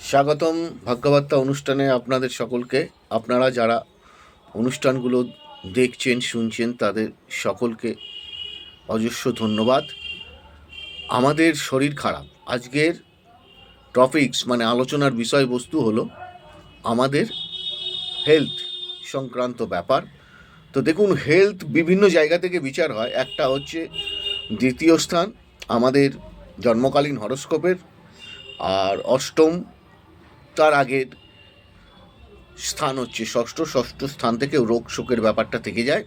স্বাগতম ভাগ্যবার্তা অনুষ্ঠানে আপনাদের সকলকে। আপনারা যারা অনুষ্ঠানগুলো দেখছেন, শুনছেন, তাদের সকলকে অজস্র ধন্যবাদ। আমাদের শরীর খারাপ। আজকের টপিকস মানে আলোচনার বিষয়বস্তু হলো আমাদের হেলথ সংক্রান্ত ব্যাপার। তো দেখুন হেলথ বিভিন্ন জায়গা থেকে বিচার হয়। একটা হচ্ছে দ্বিতীয় স্থান, আমাদের জন্মকালীন হরস্কোপের আর অষ্টম তার আগের স্থান হচ্ছে ষষ্ঠ ষষ্ঠ স্থান থেকে রোগ শোকের ব্যাপারটা থেকে যায়,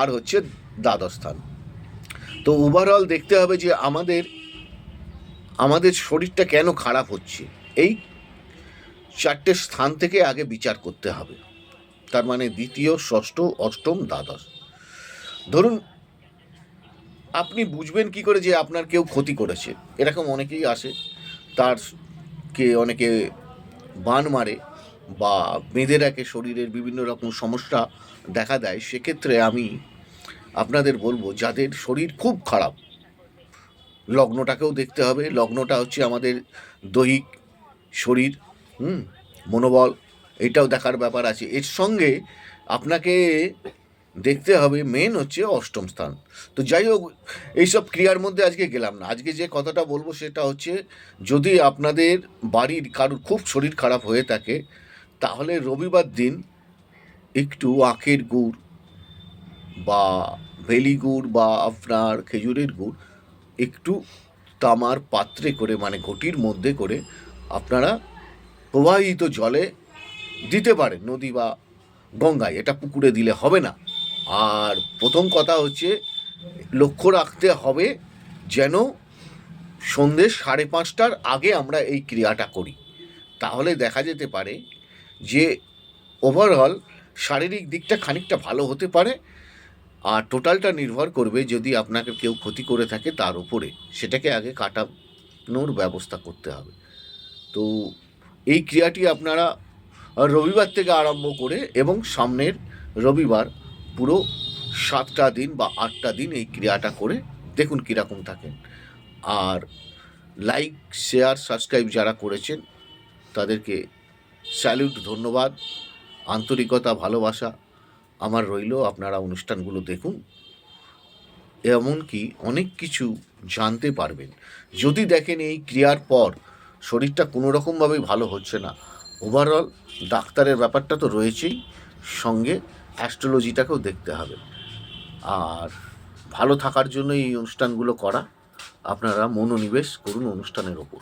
আর হচ্ছে দ্বাদশ স্থান। তো ওভারঅল দেখতে হবে যে আমাদের আমাদের শরীরটা কেন খারাপ হচ্ছে? এই চারটে স্থান থেকে আগে বিচার করতে হবে। তার মানে দ্বিতীয়, ষষ্ঠ, অষ্টম, দ্বাদশ। ধরুন, আপনি বুঝবেন কি করে যে আপনার কেউ ক্ষতি করেছে? এরকম অনেকেই আসে। তার কে, অনেকে বান মারে বা বেঁধে রাখে শরীরের বিভিন্ন রকম সমস্যা দেখা দেয়, সেক্ষেত্রে আমি আপনাদের বলব যাদের শরীর খুব খারাপ, লগ্নটাকেও দেখতে হবে। লগ্নটা হচ্ছে আমাদের দৈহিক শরীর, হুম, মনোবল, এটাও দেখার ব্যাপার আছে। এর সঙ্গে আপনাকে দেখতে হবে মেন হচ্ছে অষ্টম স্থান। তো যাই হোক, এইসব ক্রিয়ার মধ্যে আজকে গেলাম না। আজকে যে কথাটা বলব সেটা হচ্ছে, যদি আপনাদের বাড়ির কারোর খুব শরীর খারাপ হয়ে থাকে, তাহলে রবিবার দিন একটু আখের গুড় বা ভেলি গুড় বা আপনার খেজুরের গুড় একটু তামার পাত্রে করে মানে ঘটির মধ্যে করে আপনারা প্রবাহিত জলে দিতে পারেন, নদী বা গঙ্গায়। এটা পুকুরে দিলে হবে না। আর প্রথম কথা হচ্ছে, লক্ষ্য রাখতে হবে যেন সন্ধ্যে সাড়ে পাঁচটার আগে আমরা এই ক্রিয়াটা করি। তাহলে দেখা যেতে পারে যে ওভারঅল শারীরিক দিকটা খানিকটা ভালো হতে পারে, আর টোটালটা নির্ভর করবে যদি আপনাকে কেউ ক্ষতি করে থাকে তার উপরে। সেটাকে আগে কাটানোর ব্যবস্থা করতে হবে। তো এই ক্রিয়াটি আপনারা রবিবার থেকে আরম্ভ করে এবং সামনের রবিবার পুরো সাতটা দিন বা আটটা দিন এই ক্রিয়াটা করে দেখুন কীরকম থাকেন। আর লাইক শেয়ার সাবস্ক্রাইব যারা করেছেন, তাদেরকে স্যালিউট ধন্যবাদ, আন্তরিকতা, ভালোবাসা আমার রইল আপনারা অনুষ্ঠানগুলো দেখুন। এমনকি অনেক কিছু জানতে পারবেন। যদি দেখেন এই ক্রিয়ার পর শরীরটা কোনো রকমভাবেই ভালো হচ্ছে না ওভারঅল ডাক্তারের ব্যাপারটা তো রয়েছেই। সঙ্গে অ্যাস্ট্রোলজিটাকেও দেখতে হবে। আর ভালো থাকার জন্য এই অনুষ্ঠানগুলো করা, আপনারা মনোনিবেশ করুন অনুষ্ঠানের ওপর।